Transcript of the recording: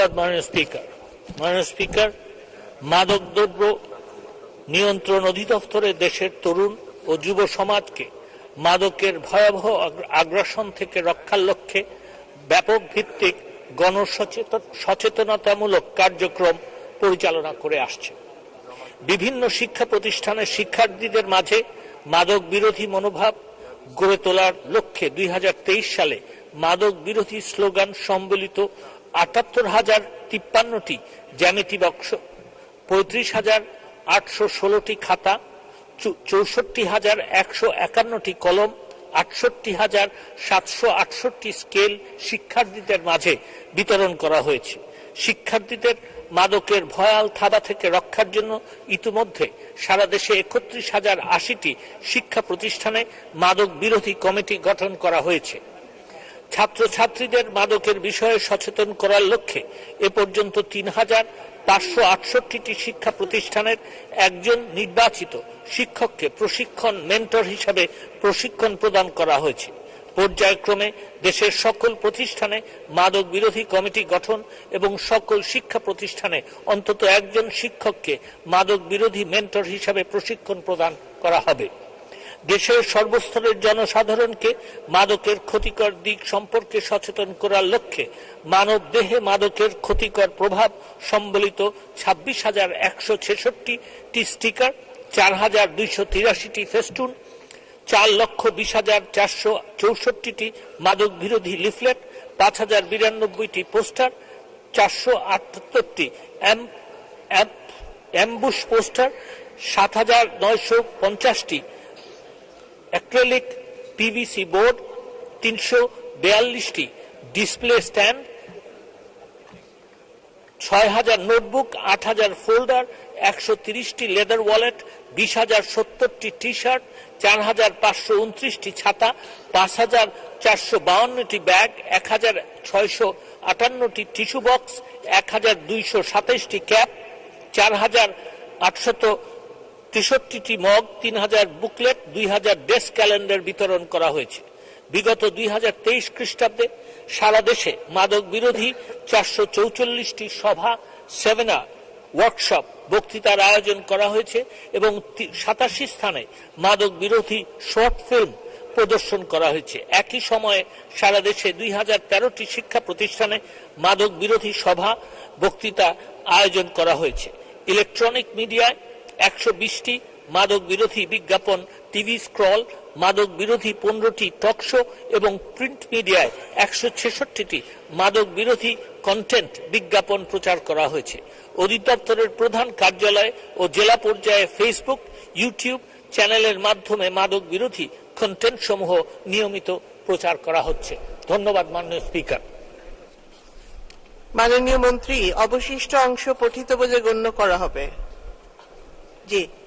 ধন্যবাদ, মাননীয় স্পিকার। মাননীয় স্পিকার, মাদক দ্রব্য নিয়ন্ত্রণ অধিদপ্তরে দেশের তরুণ ও যুব সমাজকে মাদকের ভয়াবহ আগ্রাসন থেকে রক্ষার লক্ষ্যে ব্যাপক ভিত্তিক গণসচেতন সচেতনতামূলক কার্যক্রম পরিচালনা করে আসছে। বিভিন্ন শিক্ষা প্রতিষ্ঠানের শিক্ষার্থীদের মাঝে মাদক বিরোধী মনোভাব গড়ে তোলার লক্ষ্যে দুই হাজার তেইশ সালে মাদক বিরোধী স্লোগান সম্বলিত আটাত্তর হাজার তিপ্পান্নটি জ্যামিতি বক্স, পঁয়ত্রিশ হাজার আটশো ষোলোটি খাতা চৌষট্টি হাজার একশো একান্নটি কলম, আটষট্টি হাজার সাতশো আটষট্টি স্কেল শিক্ষার্থীদের মাঝে বিতরণ করা হয়েছে। শিক্ষার্থীদের মাদকের ভয়াল থাবা থেকে রক্ষার জন্য ইতিমধ্যে সারা দেশে একত্রিশ হাজার আশিটি শিক্ষা প্রতিষ্ঠানে মাদক বিরোধী কমিটি গঠন করা হয়েছে। ছাত্রছাত্রীদের মাদকের বিষয়ে সচেতন করার লক্ষ্যে এ পর্যন্ত তিন হাজার পাঁচশো আটষট্টিটি শিক্ষা প্রতিষ্ঠানের একজন নির্বাচিত শিক্ষককে প্রশিক্ষণ মেন্টর হিসাবে প্রশিক্ষণ প্রদান করা হয়েছে। পর্যায়ক্রমে দেশের সকল প্রতিষ্ঠানে মাদক বিরোধী কমিটি গঠন এবং সকল শিক্ষা প্রতিষ্ঠানে অন্তত একজন শিক্ষককে মাদক বিরোধী মেন্টর হিসাবে প্রশিক্ষণ প্রদান করা হবে। দেশের সর্বস্তরের জনসাধারণকে মাদকের ক্ষতিকর দিক সম্পর্কে সচেতন করার লক্ষ্যে মানব দেহে মাদকের ক্ষতিকর প্রভাব সম্বলিত ছাব্বিশ হাজার একশো ছেষট্টিটি স্টিকার, চার হাজার দুইশো তিরাশিটি ফেস্টুন, চার লক্ষ বিশ হাজার চারশো চৌষট্টিটি মাদক বিরোধী লিফলেট, পাঁচ হাজার বিরানব্বইটি পোস্টার, চারশো আটাত্তরটি অ্যাম্বুশ পোস্টার, সাত হাজার নয়শো পঞ্চাশটি অ্যাক্রেলিক পিভিসি বোর্ড তিনশো বিয়াল্লিশটি ডিসপ্লে স্ট্যান্ড ছয় হাজার নোটবুক আট হাজার ফোল্ডার একশো তিরিশটি লেদার ওয়ালেট বিশ হাজার সত্তরটি টি শার্ট চার হাজার পাঁচশো উনত্রিশটি ছাতা পাঁচ হাজার চারশো বাউন্নটি ব্যাগ এক হাজার ছয়শো আটান্নটি টিস্যু বক্স এক হাজার দুইশো সাতাইশটি ক্যাপ চার হাজার আটশত তেষট্টিটি মগ তিন হাজার বুকলেট দুই হাজার ডেস্ক ক্যালেন্ডার বিতরণ করা হয়েছে। বিগত দুই হাজার তেইশ খ্রিস্টাব্দে সারা দেশে মাদক বিরোধী চারশো চৌচল্লিশটি সভা, সেমিনার, ওয়ার্কশপ, বক্তৃতার আয়োজন করা হয়েছে এবং সাতাশি স্থানে মাদক বিরোধী শর্ট ফিল্ম প্রদর্শন করা হয়েছে। একই সময়ে সারা দেশে দুই হাজার তেরোটি শিক্ষা প্রতিষ্ঠানে মাদক বিরোধী সভা, বক্তৃতা আয়োজন করা হয়েছে। ইলেকট্রনিক মিডিয়ায় একশো বিশটি মাদক বিরোধী বিজ্ঞাপন, টিভি স্ক্রল মাদক বিরোধী পনেরোটি টকশো এবং প্রিন্ট মিডিয়ায় একশো ছেষট্টিটি মাদক বিরোধী কন্টেন্ট বিজ্ঞাপন প্রচার করা হয়েছে। অধিদপ্তরের প্রধান কার্যালয় ও জেলা পর্যায়ে ফেসবুক ইউটিউব চ্যানেলের মাধ্যমে মাদক বিরোধী কন্টেন্ট সমূহ নিয়মিত প্রচার করা হচ্ছে। ধন্যবাদ, মাননীয় স্পিকার। মাননীয় মন্ত্রী, অবশিষ্ট অংশ পঠিত বলে গণ্য করা হবে। je